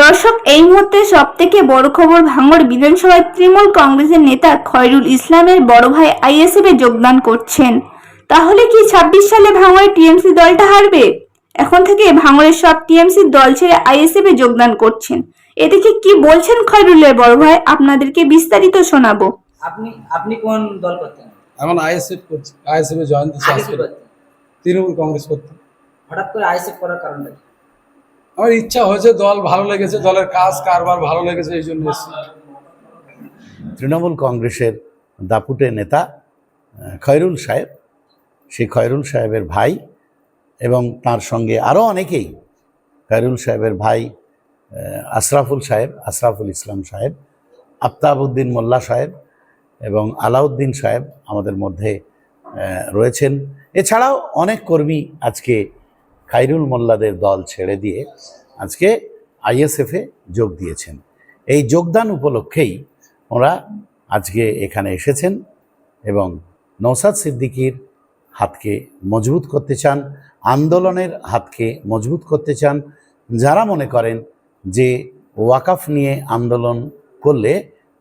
দর্শক এই মুহূর্তে সব থেকে বড় খবর ভাঙড় বিধানসভায় তৃণমূল কংগ্রেসের নেতা খয়রুল ইসলামের বড় ভাই আইএসএফে যোগদান করছেন। তাহলে কি ছাব্বিশ সালে ভাঙড়ে টিএমসি দলটা হারবে? এখন থেকে ভাঙড়ের সব টিএমসি দল ছেড়ে আইএসএফে যোগদান করছেন। এদিকে কি বলছেন খয়রুলের বড় ভাই? আপনাদেরকে বিস্তারিত শোনাবো। আপনি আপনি কোন দল করতেন? এখন আইএসএফ করছি আইএসএফ এ জয়েন দিচ্ছি তৃণমূল কংগ্রেস করতাম হঠাৎ করে আইসেফ করার কারণটা কি? আমার ইচ্ছা হয়েছে দল ভালো লেগেছে, দলের কাজ, কারবার ভালো লেগেছে, এই জন্য তৃণমূল কংগ্রেসের দাপুটে নেতা খয়রুল সাহেব। সেই খয়রুল সাহেবের ভাই এবং তার সঙ্গে আরও অনেকেই, খয়রুল সাহেবের ভাই আশরাফুল সাহেব, আশরাফুল ইসলাম সাহেব, আফতাবউদ্দিন মোল্লা সাহেব এবং আলাউদ্দিন সাহেব আমাদের মধ্যে রয়েছেন। এছাড়াও অনেক কর্মী আজকে খাইরুল মোল্লাদের দল ছেড়ে দিয়ে আজকে আইএসএফে যোগ দিয়েছেন। এই যোগদান উপলক্ষেই ওরা আজকে এখানে এসেছেন এবং নৌসাদ সিদ্দিকীর হাতকে মজবুত করতে চান, আন্দোলনের হাতকে মজবুত করতে চান। যারা মনে করেন যে ওয়াকাফ নিয়ে আন্দোলন করলে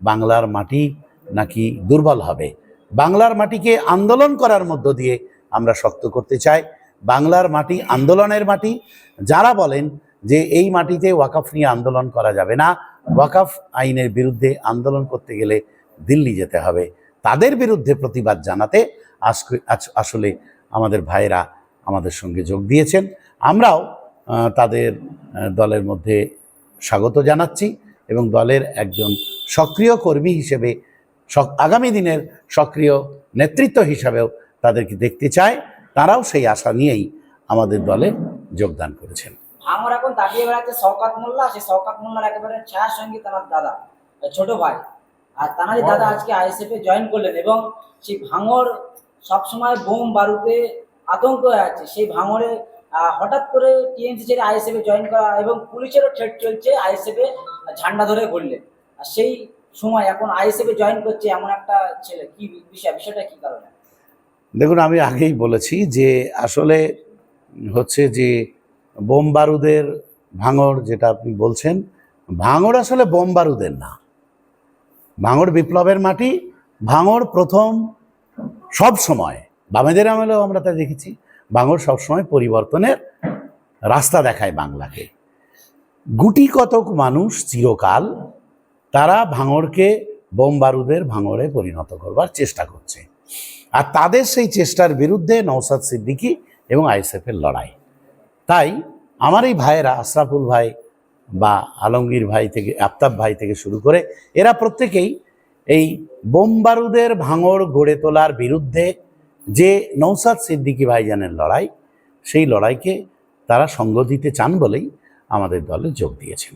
বাংলার মাটি নাকি দুর্বল হবে। বাংলার মাটিকে আন্দোলন করার মধ্য দিয়ে আমরা শক্ত করতে চাই। বাংলার মাটি আন্দোলনের মাটি। যারা বলেন যে এই মাটিতে ওয়াকাফ নিয়ে আন্দোলন করা যাবে না, ওয়াকাফ আইনের বিরুদ্ধে আন্দোলন করতে গেলে দিল্লি যেতে হবে। তাদের বিরুদ্ধে প্রতিবাদ জানাতে আসলে আমাদের ভাইরা আমাদের সঙ্গে যোগ দিয়েছেন। আমরাও তাদের দলের মধ্যে স্বাগত জানাচ্ছি এবং দলের একজন সক্রিয় কর্মী হিসেবে আগামী দিনের সক্রিয় নেতৃত্ব হিসাবেও তাদেরকে দেখতে চায় তারাও সেই আশা নিয়েই আমাদের দলে যোগদান করেছেন। আমার এখন দাঁড়িয়ে বেড়াচ্ছে শওকাত মোল্লা সেই শওকাত মোল্লার একেবারে ছায়ার সঙ্গে তার দাদা ছোট ভাই। আর তানারি দাদা আজকে আইএসএফ এ জয়েন করলেন এবং সেই ভাঙর সবসময় বোম বারুদে আতঙ্ক হয়ে আছে। সেই ভাঙরে আহ, হঠাৎ করে টিএমসি ছেড়ে আইএসএফ এ জয়েন করা এবং পুলিশেরও ঠেট চলছে আইএসএফ এ ঝান্ডা ধরে ঘুরলেন। আর সেই সময় এখন আইএসএফ এ জয়েন করছে এমন একটা ছেলে কি বিষয় বিষয়টা কি কারণে? দেখুন, আমি আগেই বলেছি যে আসলে হচ্ছে যে বোম বারুদের ভাঙড় যেটা আপনি বলছেন, ভাঙড় আসলে বোম বারুদের না। ভাঙড় বিপ্লবের মাটি ভাঙর প্রথম সব সময়, বামেদের আমলেও আমরা তা দেখেছি ভাঙর সবসময় পরিবর্তনের রাস্তা দেখায় বাংলাকে। গুটি কতক মানুষ চিরকাল তারা ভাঙড়কে বোম বারুদের ভাঙরে পরিণত করবার চেষ্টা করছে। আর তাদের সেই চেষ্টার বিরুদ্ধে নৌসাদ সিদ্দিকি এবং আইএসএফের লড়াই। তাই আমার এই ভাইয়েরা, আশরাফুল ভাই বা আলমগীর ভাই থেকে, আফতাব ভাই থেকে শুরু করে, এরা প্রত্যেকেই এই বোম বারুদের ভাঙড় গড়ে তোলার বিরুদ্ধে যে নৌসাদ সিদ্দিকী ভাইজানের লড়াই, সেই লড়াইকে তারা সঙ্গ দিতে চান বলেই আমাদের দলে যোগ দিয়েছেন।